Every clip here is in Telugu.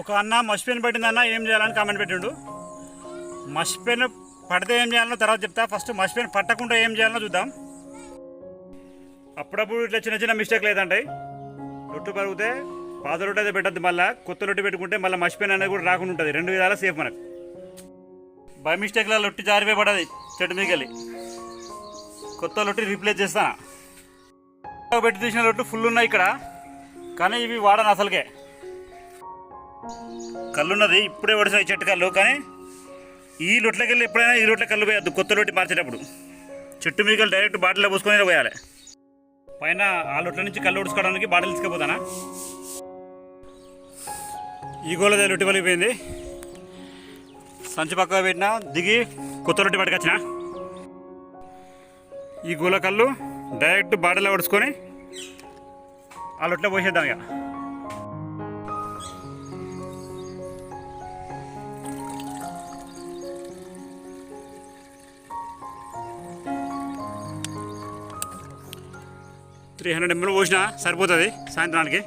ఒక అన్న మసిపెన్ పట్టిందన్న ఏం చేయాలని కామెంట్ పెట్టిండు. మసిపెన్ పడితే ఏం చేయాలనో తర్వాత చెప్తా. ఫస్ట్ మసిపెన్ పట్టకుండా ఏం చేయాలనో చూద్దాం. అప్పుడప్పుడు ఇట్లా చిన్న చిన్న మిస్టేక్ లేదంటాయి రొట్టు పెరిగితే పాత లొట్టు అయితే పెట్టద్దు మళ్ళీ కొత్త లొట్టు పెట్టుకుంటే మళ్ళీ మసిపెన్ అనేది కూడా రాకుండా ఉంటుంది. రెండు విధాలు సేఫ్ మనకు. బై మిస్టేక్లో లొట్టి జారిపోయి పడది చెట్టు మీకెళ్ళి కొత్త లొట్టి రీప్లేస్ చేస్తాను. పెట్టి తీసిన లొట్టు ఫుల్ ఉన్నాయి ఇక్కడ. కానీ ఇవి వాడను అసలుకే. కళ్ళు ఉన్నది ఇప్పుడే పడిసాయి చెట్టు కళ్ళు కానీ ఈ లొట్లకెళ్ళి ఎప్పుడైనా ఈ లొట్ల కళ్ళు పోయద్దు కొత్త లొట్టి మార్చేటప్పుడు. చెట్టు మీద డైరెక్ట్ బాటిల్లో పోసుకొని పోయాలి. పైన ఆ లొట్ల నుంచి కళ్ళు ఉడుచుకోవడానికి బాటిల్ తీసుకుపోతానా? ఈ గోలదే లొట్టి పలిగిపోయింది. సంచి పక్కగా పెట్టినా దిగి కొత్త రొట్టి పట్టుకొచ్చిన. ఈ గోల కళ్ళు డైరెక్ట్ బాటిల్లో ఉడుచుకొని ఆ లొట్లో పోసేద్దాం ఇక. త్రీ హండ్రెడ్ ఎంఎల్ పోసినా సరిపోతుంది సాయంత్రానికి.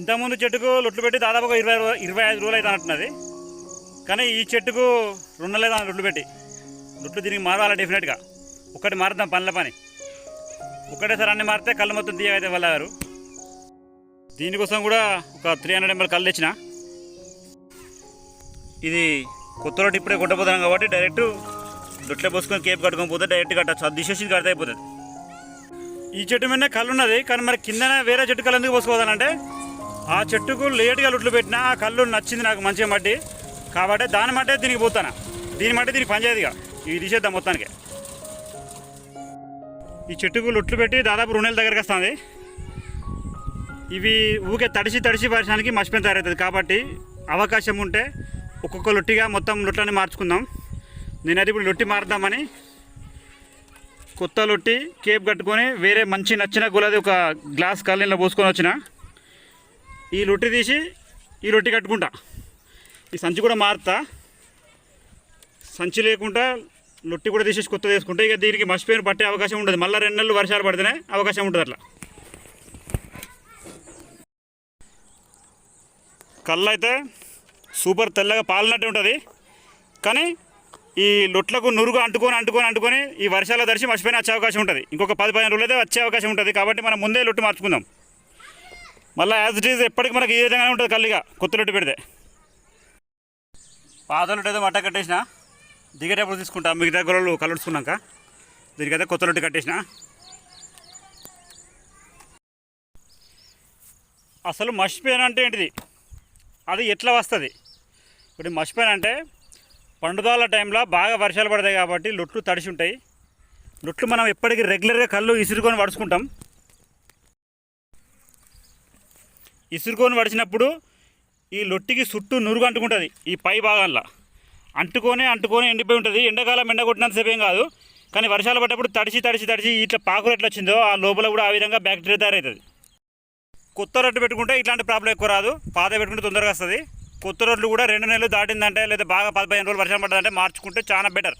ఇంతకుముందు చెట్టుకు లొట్లు పెట్టి దాదాపు ఒక ఇరవై ఇరవై ఐదు రోజులు అయితే అంటున్నది కానీ ఈ చెట్టుకు రెండు లేదా లొట్లు పెట్టి. లొట్లు దీనికి మారాలి డెఫినెట్గా? ఒకటి మారుద్దాం పనుల పని. ఒకటేసారి అన్ని మారితే కళ్ళు మొత్తం తీయగైతే వెళ్ళారు దీనికోసం కూడా ఒక త్రీ హండ్రెడ్ ఎంఎల్ కళ్ళు తెచ్చిన. ఇది కొత్త రోడ్డు ఇప్పుడే కొట్టబోతున్నాం కాబట్టి డైరెక్ట్ లొట్లే పోసుకొని కేప్ కట్టుకొని పోతే డైరెక్ట్ కట్టచ్చు. అది తీసేసి కడితే అయిపోతుంది. ఈ చెట్టు మీదనే కళ్ళు ఉన్నది కానీ మరి కిందనే వేరే చెట్టు కళ్ళు ఎందుకు పోసుకోవాలంటే ఆ చెట్టుకు లేట్గా లొట్లు పెట్టినా ఆ కళ్ళు నచ్చింది నాకు మంచిగా మట్టి. కాబట్టి దాని మట్టే దీనికి పోతాను? దీని మట్టి దీనికి పనిచేయదుగా ఇవి తీసేద్దాం మొత్తానికి. ఈ చెట్టుకు లొట్లు పెట్టి దాదాపు రెండు నెలల దగ్గరకు వస్తుంది. ఇవి ఊకే తడిసి తడిసి పరిసరానికి మర్చిపోయిన తయారవుతుంది. కాబట్టి అవకాశం ఉంటే ఒక్కొక్క లొట్టిగా మొత్తం లొట్లని మార్చుకుందాం. నేనైతే ఇప్పుడు లొట్టి మారుద్దామని కొత్త లొట్టి కేప్ కట్టుకొని వేరే మంచి నచ్చిన గులాది ఒక గ్లాస్ కళ్ళీలో పోసుకొని వచ్చిన ఈ లొట్టి తీసి ఈ లొట్టి కట్టుకుంటా. ఈ సంచి కూడా మారుతా. సంచి లేకుండా లొట్టి కూడా తీసేసి కొత్త తీసుకుంటే ఇక దీనికి మర్చిపోయిన పట్టే అవకాశం ఉంటుంది మళ్ళీ రెండు నెలలు వర్షాలు పడితేనే అవకాశం ఉంటుంది అట్లా. కళ్ళు అయితే సూపర్ తెల్లగా పాలనట్టు ఉంటుంది. కానీ ఈ లొట్లకు నురుగు అంటుకొని అంటుకొని అంటుకొని ఈ వర్షాల దర్శి మర్చిపోయిన వచ్చే అవకాశం ఉంటుంది. ఇంకొక పది పదిహేను రోజులు అయితే వచ్చే అవకాశం ఉంటుంది. కాబట్టి మనం ముందే లొట్టు మార్చుకుందాం. మళ్ళీ యాజ్ ఇట్ ఈజ్ ఎప్పటికి మనకి ఈ విధంగానే ఉంటుంది కల్లిగా కొత్త లొట్టు పెడితే. పాత లొట్టు ఏదో మట్ట కట్టేసిన దిగేటప్పుడు తీసుకుంటా. మిగతా గొర్రెలు కలుడుచుకున్నాక దీనికైతే కొత్త లొట్టు కట్టేసిన. అసలు మర్చిపోయాను అంటే ఏంటిది? అది ఎట్లా వస్తుంది? ఇప్పుడు మర్చిపోయాను అంటే పండుదాల టైంలో బాగా వర్షాలు పడతాయి కాబట్టి లొట్లు తడిసి ఉంటాయి. లొట్లు మనం ఎప్పటికీ రెగ్యులర్గా కళ్ళు ఇసురుకొని వడుచుకుంటాం. ఇసురుకొని వడిచినప్పుడు ఈ లొట్టికి చుట్టూ నురుగు అంటుకుంటుంది ఈ పై భాగంలో. అంటుకొని అంటుకొని ఎండిపోయి ఉంటుంది. ఎండాకాలం ఎండ కొట్టినంతసేపు ఏం కాదు. కానీ వర్షాలు పడ్డప్పుడు తడిచి తడిచి తడిచి ఇట్లా పాకులు ఎట్లా వచ్చిందో ఆ లోపల కూడా ఆ విధంగా బ్యాక్టీరియా తయారవుతుంది. కొత్త రొట్టె పెట్టుకుంటే ఇట్లాంటి ప్రాబ్లం ఎక్కువ రాదు. పాత పెట్టుకుంటే తొందరగా వస్తుంది. కొత్త రోడ్లు కూడా రెండు నెలలు దాటిందంటే లేదా బాగా పదిహేను రోజులు వర్షం పడ్డదంటే మార్చుకుంటే చాలా బెటర్.